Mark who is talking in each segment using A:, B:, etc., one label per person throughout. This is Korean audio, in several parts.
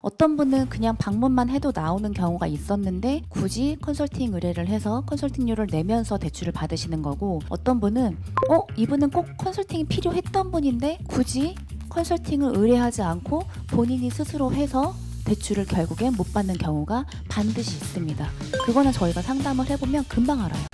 A: 어떤 분은 그냥 방문만 해도 나오는 경우가 있었는데 굳이 컨설팅 의뢰를 해서 컨설팅료를 내면서 대출을 받으시는 거고 어떤 분은 어 이분은 꼭 컨설팅이 필요했던 분인데 굳이 컨설팅을 의뢰하지 않고 본인이 스스로 해서 대출을 결국엔 못 받는 경우가 반드시 있습니다. 그거는 저희가 상담을 해보면 금방 알아요.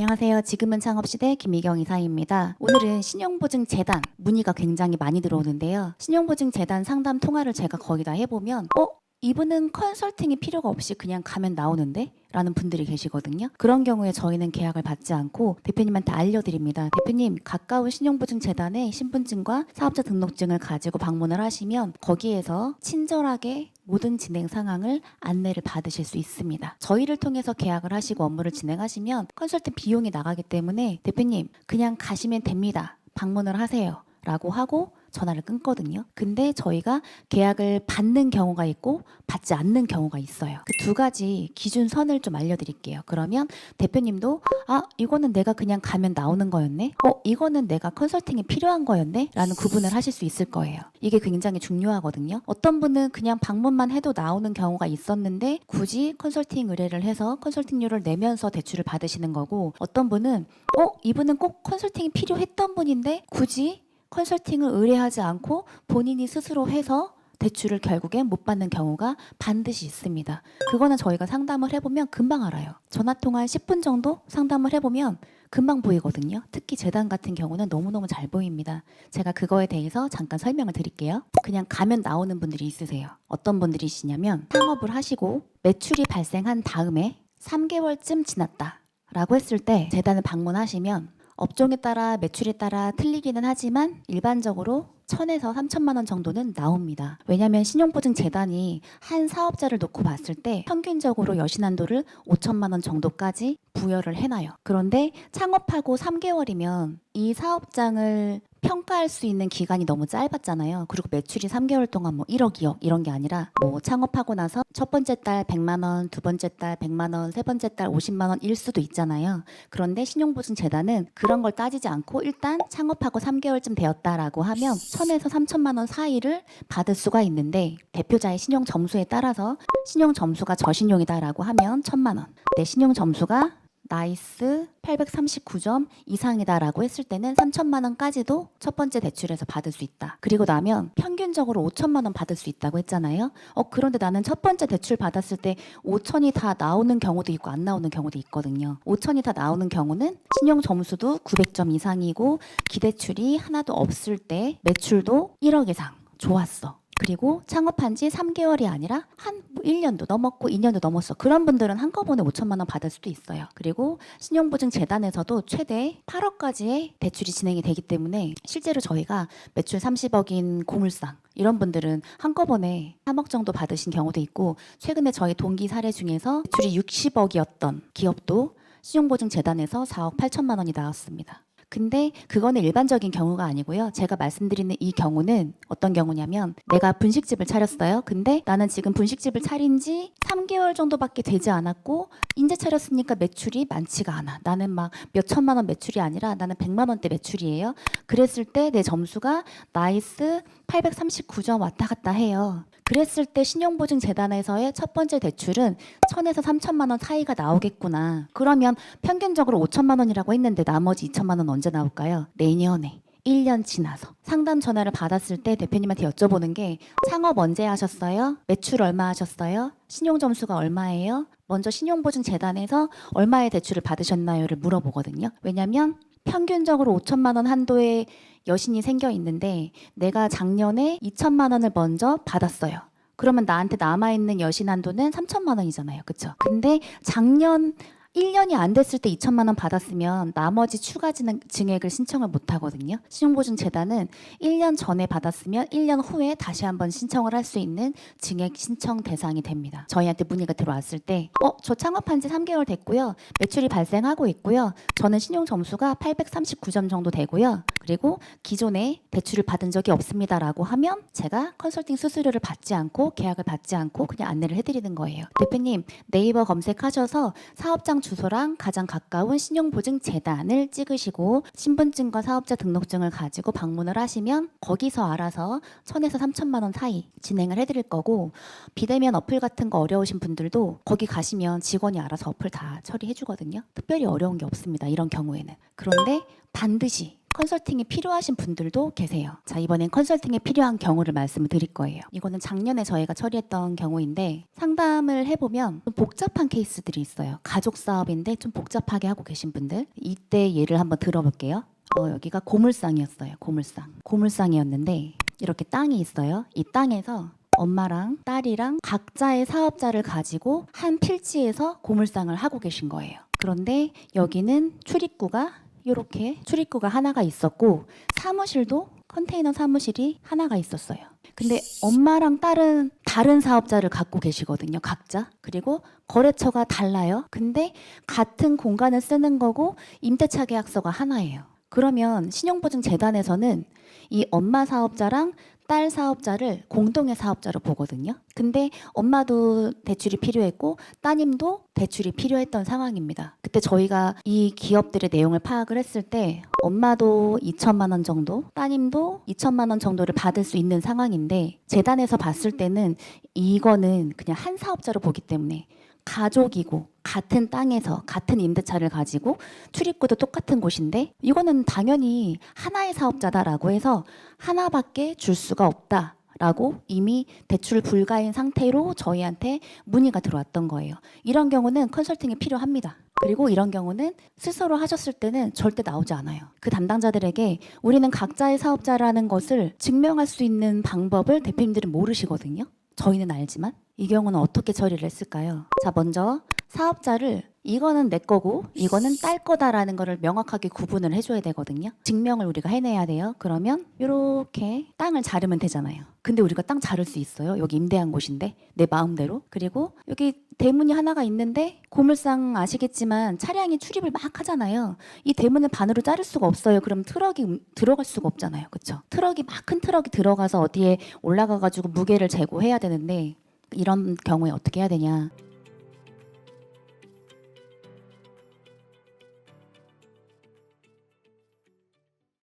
A: 안녕하세요. 지금은 창업시대 김미경 이사입니다. 오늘은 신용보증재단 문의가 굉장히 많이 들어오는데요. 신용보증재단 상담 통화를 제가 거의 다 해보면 어? 이분은 컨설팅이 필요가 없이 그냥 가면 나오는데? 라는 분들이 계시거든요. 그런 경우에 저희는 계약을 받지 않고 대표님한테 알려드립니다. 대표님, 가까운 신용보증재단에 신분증과 사업자 등록증을 가지고 방문을 하시면 거기에서 친절하게 모든 진행 상황을 안내를 받으실 수 있습니다. 저희를 통해서 계약을 하시고 업무를 진행하시면 컨설팅 비용이 나가기 때문에 대표님, 그냥 가시면 됩니다. 방문을 하세요. 라고 하고 전화를 끊거든요. 근데 저희가 계약을 받는 경우가 있고 받지 않는 경우가 있어요. 그 두 가지 기준선을 좀 알려드릴게요. 그러면 대표님도 아 이거는 내가 그냥 가면 나오는 거였네. 어 이거는 내가 컨설팅이 필요한 거였네.라는 구분을 하실 수 있을 거예요. 이게 굉장히 중요하거든요. 어떤 분은 그냥 방문만 해도 나오는 경우가 있었는데 굳이 컨설팅 의뢰를 해서 컨설팅료를 내면서 대출을 받으시는 거고 어떤 분은 어 이분은 꼭 컨설팅이 필요했던 분인데 굳이 컨설팅을 의뢰하지 않고 본인이 스스로 해서 대출을 결국엔 못 받는 경우가 반드시 있습니다. 그거는 저희가 상담을 해보면 금방 알아요. 전화 통화 10분 정도 상담을 해보면 금방 보이거든요. 특히 재단 같은 경우는 너무너무 잘 보입니다. 제가 그거에 대해서 잠깐 설명을 드릴게요. 그냥 가면 나오는 분들이 있으세요. 어떤 분들이시냐면 창업을 하시고 매출이 발생한 다음에 3개월쯤 지났다. 라고 했을 때 재단을 방문하시면 업종에 따라 매출에 따라 틀리기는 하지만 일반적으로 1000에서 3천만 원 정도는 나옵니다. 왜냐하면 신용보증 재단이 한 사업자를 놓고 봤을 때 평균적으로 여신한도를 5천만 원 정도까지 부여를 해놔요. 그런데 창업하고 3개월이면 이 사업장을 평가할 수 있는 기간이 너무 짧았잖아요. 그리고 매출이 3개월 동안 뭐 1억, 2억 이런 게 아니라 뭐 창업하고 나서 첫 번째 달 100만 원, 두 번째 달 100만 원, 세 번째 달 50만 원일 수도 있잖아요. 그런데 신용보증재단은 그런 걸 따지지 않고 일단 창업하고 3개월쯤 되었다라고 하면 1000에서 3천만 원 사이를 받을 수가 있는데 대표자의 신용 점수에 따라서 신용 점수가 저신용이다라고 하면 1000만 원. 내 신용 점수가 나이스 839점 이상이다라고 했을 때는 3천만 원까지도 첫 번째 대출에서 받을 수 있다. 그리고 나면 평균적으로 5천만 원 받을 수 있다고 했잖아요. 어 그런데 나는 첫 번째 대출 받았을 때 5천이 다 나오는 경우도 있고 안 나오는 경우도 있거든요. 5천이 다 나오는 경우는 신용 점수도 900점 이상이고 기대출이 하나도 없을 때 매출도 1억 이상 좋았어. 그리고 창업한 지 3개월이 아니라 한 1년도 넘었고 2년도 넘었어. 그런 분들은 한꺼번에 5천만 원 받을 수도 있어요. 그리고 신용보증 재단에서도 최대 8억까지의 대출이 진행이 되기 때문에 실제로 저희가 매출 30억인 고물상 이런 분들은 한꺼번에 3억 정도 받으신 경우도 있고 최근에 저희 동기 사례 중에서 매출이 60억이었던 기업도 신용보증재단에서 4억 8천만 원이 나왔습니다. 근데 그거는 일반적인 경우가 아니고요. 제가 말씀드리는 이 경우는 어떤 경우냐면 내가 분식집을 차렸어요. 근데 나는 지금 분식집을 차린 지 3개월 정도밖에 되지 않았고 인제 차렸으니까 매출이 많지가 않아. 나는 막 몇 천만 원 매출이 아니라 나는 100만 원대 매출이에요. 그랬을 때 내 점수가 나이스 839점 왔다 갔다 해요. 그랬을 때 신용보증재단에서의 첫 번째 대출은 1000에서 3천만 원 사이가 나오겠구나. 그러면 평균적으로 5천만 원이라고 했는데 나머지 2천만 원 언제 나올까요? 내년에. 1년 지나서 상담 전화를 받았을 때 대표님한테 여쭤보는 게 창업 언제 하셨어요? 매출 얼마 하셨어요? 신용 점수가 얼마예요? 먼저 신용보증재단에서 얼마의 대출을 받으셨나요를 물어보거든요. 왜냐하면 평균적으로 5천만 원 한도의 여신이 생겨 있는데 내가 작년에 2천만 원을 먼저 받았어요. 그러면 나한테 남아 있는 여신 한도는 3천만 원이잖아요. 그렇죠? 근데 작년 1년이 안 됐을 때 2천만 원 받았으면 나머지 추가 증액을 신청을 못 하거든요. 신용보증재단은 1년 전에 받았으면 1년 후에 다시 한번 신청을 할 수 있는 증액 신청 대상이 됩니다. 저희한테 문의가 들어왔을 때, 어, 저 창업한 지 3개월 됐고요. 매출이 발생하고 있고요. 저는 신용 점수가 839점 정도 되고요. 그리고 기존에 대출을 받은 적이 없습니다라고 하면 제가 컨설팅 수수료를 받지 않고 계약을 받지 않고 그냥 안내를 해드리는 거예요. 대표님 네이버 검색하셔서 사업장 주소랑 가장 가까운 신용보증재단을 찍으시고 신분증과 사업자 등록증을 가지고 방문을 하시면 거기서 알아서 1000에서 3000만 원 사이 진행을 해드릴 거고 비대면 어플 같은 거 어려우신 분들도 거기 가시면 직원이 알아서 어플 다 처리해 주거든요. 특별히 어려운 게 없습니다. 이런 경우에는. 그런데 반드시 컨설팅이 필요하신 분들도 계세요. 자, 이번엔 컨설팅에 필요한 경우를 말씀을 드릴 거예요. 이거는 작년에 저희가 처리했던 경우인데 상담을 해보면 좀 복잡한 케이스들이 있어요. 가족 사업인데 좀 복잡하게 하고 계신 분들. 이때 예를 한번 들어볼게요. 어, 여기가 고물상이었어요. 고물상. 고물상이었는데 이렇게 땅이 있어요. 이 땅에서 엄마랑 딸이랑 각자의 사업자를 가지고 한 필지에서 고물상을 하고 계신 거예요. 그런데 여기는 출입구가 이렇게 출입구가 하나가 있었고 사무실도 컨테이너 사무실이 하나가 있었어요. 근데 엄마랑 딸은 다른 사업자를 갖고 계시거든요, 각자. 그리고 거래처가 달라요. 근데 같은 공간을 쓰는 거고 임대차 계약서가 하나예요. 그러면 신용보증재단에서는 이 엄마 사업자랑 딸 사업자를 공동의 사업자로 보거든요. 근데 엄마도 대출이 필요했고 따님도 대출이 필요했던 상황입니다. 그때 저희가 이 기업들의 내용을 파악을 했을 때 엄마도 2천만 원 정도, 따님도 2천만 원 정도를 받을 수 있는 상황인데 재단에서 봤을 때는 이거는 그냥 한 사업자로 보기 때문에 가족이고 같은 땅에서 같은 임대차를 가지고 출입구도 똑같은 곳인데 이거는 당연히 하나의 사업자다라고 해서 하나밖에 줄 수가 없다. 라고 이미 대출 불가인 상태로 저희한테 문의가 들어왔던 거예요. 이런 경우는 컨설팅이 필요합니다. 그리고 이런 경우는 스스로 하셨을 때는 절대 나오지 않아요. 그 담당자들에게 우리는 각자의 사업자라는 것을 증명할 수 있는 방법을 대표님들은 모르시거든요. 저희는 알지만 이 경우는 어떻게 처리를 했을까요? 자, 먼저 사업자를 이거는 내 거고 이거는 딸 거다라는 거를 명확하게 구분을 해줘야 되거든요. 증명을 우리가 해내야 돼요. 그러면 이렇게 땅을 자르면 되잖아요. 근데 우리가 땅 자를 수 있어요. 여기 임대한 곳인데 내 마음대로. 그리고 여기 대문이 하나가 있는데 고물상 아시겠지만 차량이 출입을 막 하잖아요. 이 대문을 반으로 자를 수가 없어요. 그럼 트럭이 음- 들어갈 수가 없잖아요. 그렇죠? 트럭이 막 큰 트럭이 들어가서 어디에 올라가 가지고 무게를 재고해야 되는데 이런 경우에 어떻게 해야 되냐?